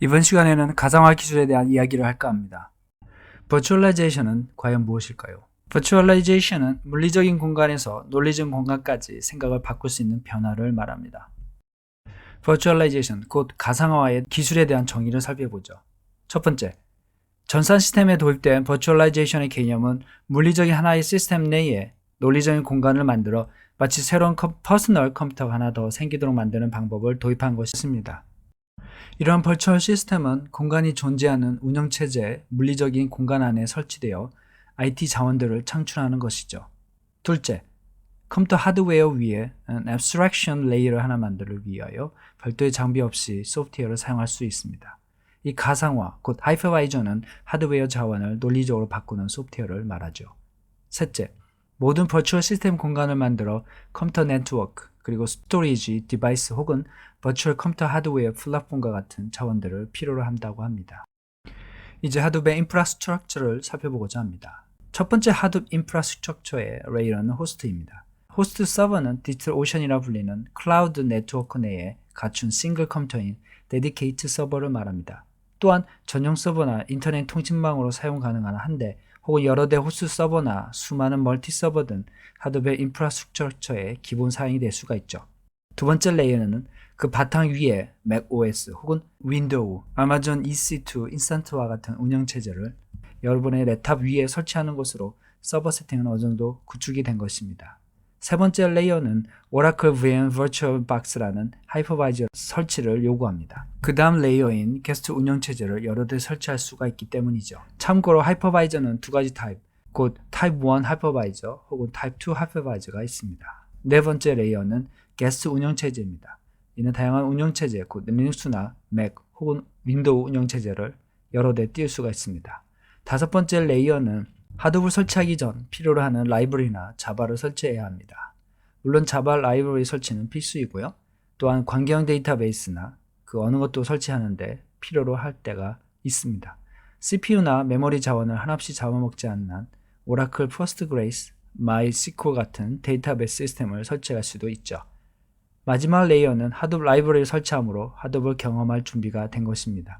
이번 시간에는 가상화 기술에 대한 이야기를 할까 합니다. 버추얼라이제이션은 과연 무엇일까요? 버추얼라이제이션은 물리적인 공간에서 논리적 공간까지 생각을 바꿀 수 있는 변화를 말합니다. 버추얼라이제이션, 곧 가상화의 기술에 대한 정의를 살펴보죠. 첫 번째, 전산 시스템에 도입된 버추얼라이제이션의 개념은 물리적인 하나의 시스템 내에 논리적인 공간을 만들어 마치 새로운 컴- 퍼스널 컴퓨터가 하나 더 생기도록 만드는 방법을 도입한 것입니다. 이러한 버추얼 시스템은 공간이 존재하는 운영체제의 물리적인 공간 안에 설치되어 IT 자원들을 창출하는 것이죠. 둘째, 컴퓨터 하드웨어 위에 abstraction 레이어를 하나 만들기 위하여 별도의 장비 없이 소프트웨어를 사용할 수 있습니다. 이 가상화, 곧 하이퍼바이저는 하드웨어 자원을 논리적으로 바꾸는 소프트웨어를 말하죠. 셋째, 모든 버추얼 시스템 공간을 만들어 컴퓨터 네트워크, 그리고 스토리지 디바이스 혹은 버추얼 컴퓨터 하드웨어 플랫폼과 같은 자원들을 필요로 한다고 합니다. 이제 하드웨어 인프라스트럭처를 살펴보고자 합니다. 첫 번째 하드 인프라스트럭처의 레이어는 호스트입니다. 호스트 서버는 디지털 오션이라 불리는 클라우드 네트워크 내에 갖춘 싱글 컴퓨터인 데디케이트 서버를 말합니다. 또한 전용 서버나 인터넷 통신망으로 사용 가능한 한대 혹은 여러 대 호스트 서버나 수많은 멀티 서버 등 하드웨어 인프라스트럭처의 기본 사양이 될 수가 있죠. 두 번째 레이어는 그 바탕 위에 macOS 혹은 윈도우, 아마존 EC2 인스턴트와 같은 운영체제를 여러분의 랩탑 위에 설치하는 것으로 서버 세팅은 어느 정도 구축이 된 것입니다. 세 번째 레이어는 Oracle VM Virtual Box라는 하이퍼바이저 설치를 요구합니다. 그 다음 레이어인 게스트 운영체제를 여러 대 설치할 수가 있기 때문이죠. 참고로 하이퍼바이저는 두 가지 타입, 곧 타입 1 하이퍼바이저 혹은 타입 2 하이퍼바이저가 있습니다. 네 번째 레이어는 게스트 운영체제입니다. 이는 다양한 운영체제, 곧 리눅스나 맥 혹은 윈도우 운영체제를 여러 대 띄울 수가 있습니다. 다섯 번째 레이어는 하드웨어 설치하기 전 필요로 하는 라이브러리나 자바를 설치해야 합니다. 물론 자바 라이브러리 설치는 필수이고요. 또한 관계형 데이터베이스나 그 어느 것도 설치하는데 필요로 할 때가 있습니다. CPU나 메모리 자원을 한없이 잡아먹지 않는 한 오라클 포스트 그레이스, 마이시코 같은 데이터베이스 시스템을 설치할 수도 있죠. 마지막 레이어는 하드웨어 라이브러리를 설치함으로 하드웨어를 경험할 준비가 된 것입니다.